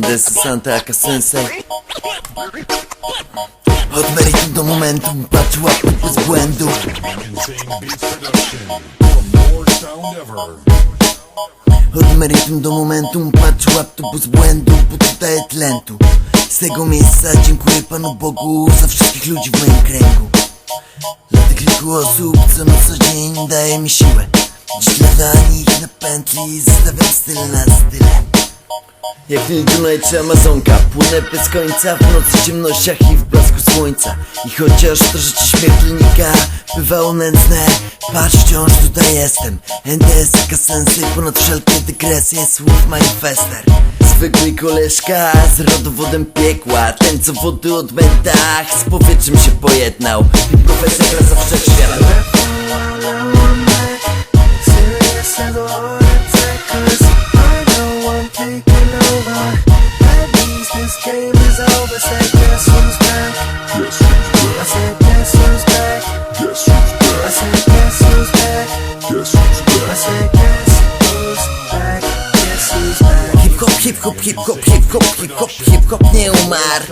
This is Santa Sensei Od meritum do momentum Patrz łapy bez błędu Insane Beats Production. For more sound ever. Od meritum do momentum Patrz łap tu bez błędu Bo tutaj tlentu Z tego miejsca dziękuję Panu Bogu Za wszystkich ludzi w moim kręgu. Dla tych kilku osób Co na co dzień daje mi siłę. Dziś dla nich na pętli Zostawiam styl na style. Jak najczę Amazonka Płynę bez końca w nocy ciemnościach i w słońca. I chociaż to życie śmiertelnika Bywało nędzne Patrz wciąż tutaj jestem. NDS sensy ponad wszelkie dygresje Słów manifester. Zwykły koleżka z rodowodem piekła Ten co wody odmętach Z powietrzem się pojednał. I profesja klasa wszechświat hip hop, hip hop, hip hop, hip hop, nie umarł.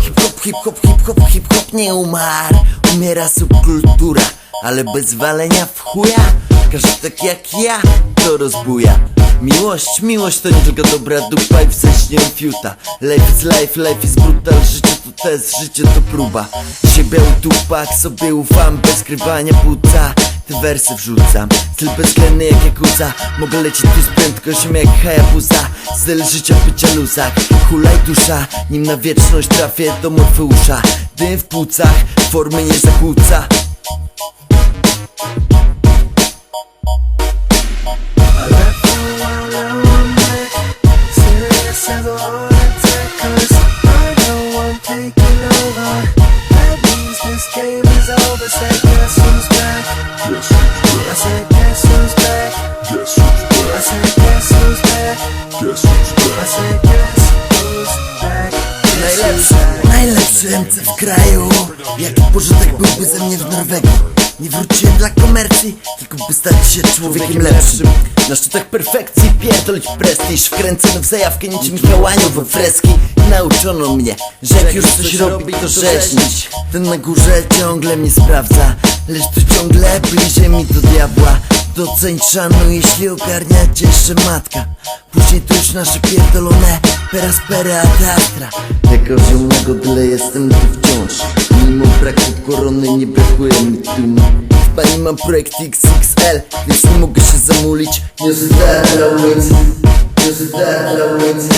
Hip hop, hip hop, hip hop, hip hop nie umarł. Umiera subkultura, ale bez walenia w chuja. Każdy tak jak ja, to rozbuja. Miłość, miłość to nie tylko dobra dupa i wseśnię fiuta. Life is life, life is brutal, życie test, życie to próba. Dzisiaj biały tupak, sobie ufam, bez skrywania płuca te wersy wrzucam Styl bezwzględny jak Yakuza. Mogę lecieć tu z prędkością jak Hayabusa. Styl życia bycia luzak Hulaj dusza. Nim na wieczność trafię do Morfeusza. Dym w płucach Formy nie zakłóca is over. Say, guess who's back? Guess who's I said, guess who's back? Guess who's I said, guess who's back? Guess who's I said, guess who's back? Guess who's Najlepszy, back? najlepszy MC w kraju Jaki pożytek byłby ze mnie w Norwegii Nie wróciłem dla komercji Tylko by stać się człowiekiem lepszym. Na szczytach perfekcji pierdolić prestiż. Wkręcony w zajawkę niczym Anioł we freski. Nauczono mnie, że jak już coś robi to rzeźnić. Ten na górze ciągle mnie sprawdza Lecz tu ciągle bliżej mi do diabła. Doceń szanuj, jeśli ogarnia cię jeszcze matka. Później to już nasze pierdolone Peras pera ad astra Jako ziomnego tyle jestem tu wciąż Mimo braku korony nie brakuje mi tłumu pani mam projekt XXL Więc nie mogę się zamulić. Niosę dla ulicy dla ulicy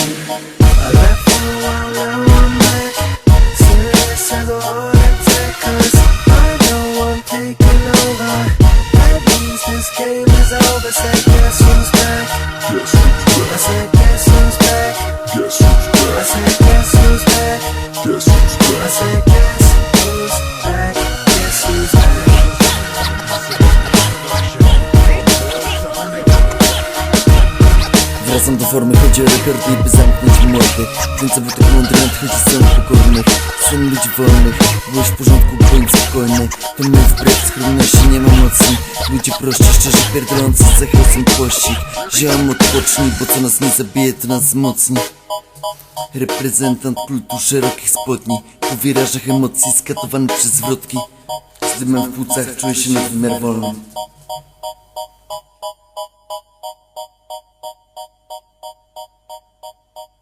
Wracam do formy, chodzi o rekordy, by zamknąć mordy. Końcowy to mądry nadchodzi z całą pokornych Sen ludzi wolnych, byłeś w porządku, bądź spokojny. To my wbrew skromności nie ma mocy. Ludzie prości, szczerze pierdolący z zachęcą pościg Ziom odpocznij, bo co nas nie zabije, to nas wzmocni. Reprezentant kultu szerokich spodni. Po wirażach emocji skatowany przez zwrotki. Z dymem w płucach czuję się na wymiar wolny